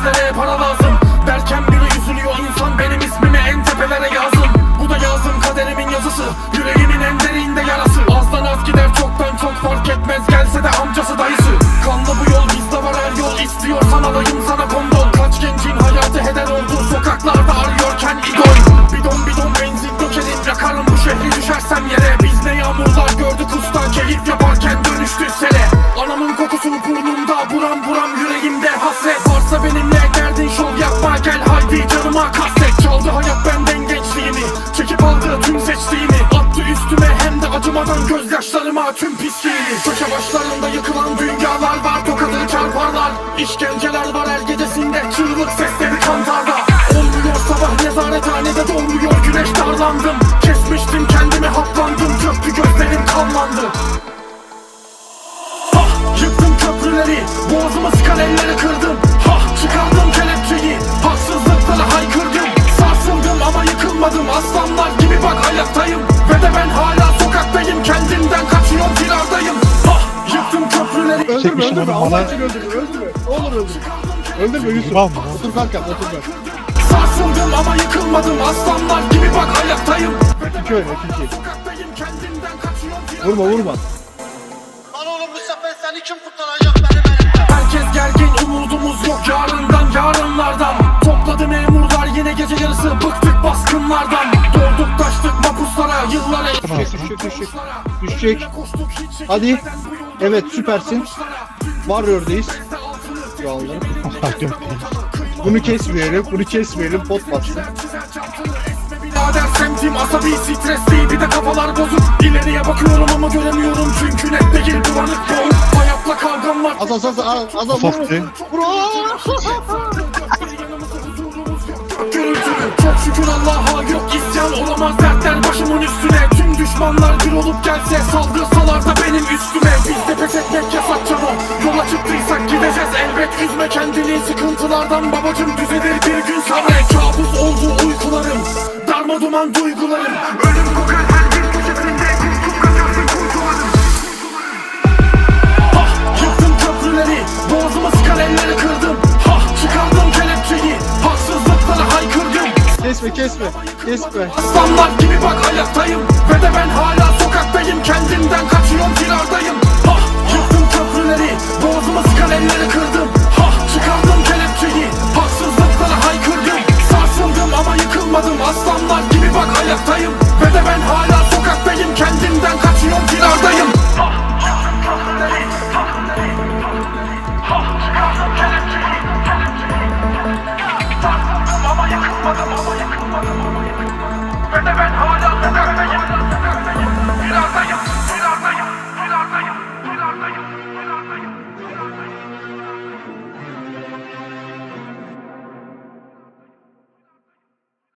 햇살에 바라봐. Acımadan gözyaşlarıma tüm pisliğini Köşe başlarında yıkılan dünyalar var Tokadı çarparlar. İşkenceler var her gecesinde Çığlık sesleri kantarda Olmuyor sabah nezarethanede dolmuyor güneş darlandım. Kesmiştim kendimi haplandım Çöktü gözlerim kanlandı. Ha yıktım köprüleri Boğazıma sıkan elleri kırdım. Ha çıkardım kelepçeyi Haksızlıklara haykırdım. Sarsıldım ama yıkılmadım Aslanlar gibi bak ayaktayım. Ve de ben hala Öldürme Çekmişim öldürme onu Allah bana. için öldürme öldürme. Olur öldürme. Öldürme Yusuf. Tamam. Otur kalk yap otur kalk. Sarsıldım ama yıkılmadım Aslanlar gibi bak ayaktayım İki öyle ben iki iki. sokaktayım Kendimden kaçıyorum Vurma vurma. Lan oğlum bu sefer seni kim kurtaracak benim elimden? Herkes gergin umudumuz yok yarından yarınlardan Topladı memurlar yine gece yarısı bıktık baskınlardan mapuslara yıllar Düşecek düşecek düşecek. Düşecek. Hadi. Evet süpersin. Warrior'dayız. Şu anda. Bunu kesmeyelim, bunu kesmeyelim. Pot bastı. Birader semtim asabi stresli bir de kafalar bozuk İleriye bakıyorum ama göremiyorum çünkü net değil bulanık boğuk Hayatla kavgam var Az az az az az. Softly. Gürültülü çok şükür Allah'a yok isyan gelse saldırsalar da benim üstüme. Bizde pes etmek yasak cano Yola çıktıysak gideceğiz. Elbet Üzme kendini. Sıkıntılardan babacım düzelir bir gün. Sabret. Kabus oldu uykularım. Darma duman duygularım Kesme kesme. Kesme. Aslanlar gibi bak hayattayım. Ve de ben hala sokaktayım. Kendimden kaçıyorum firardayım. Ha yıktım köprüleri. Boğazımı sıkan elleri kırdım. Ha çıkardım kelepçeyi. Haksızlıklara haykırdım. Sarsıldım ama yıkılmadım. Aslanlar gibi bak hayattayım. Better than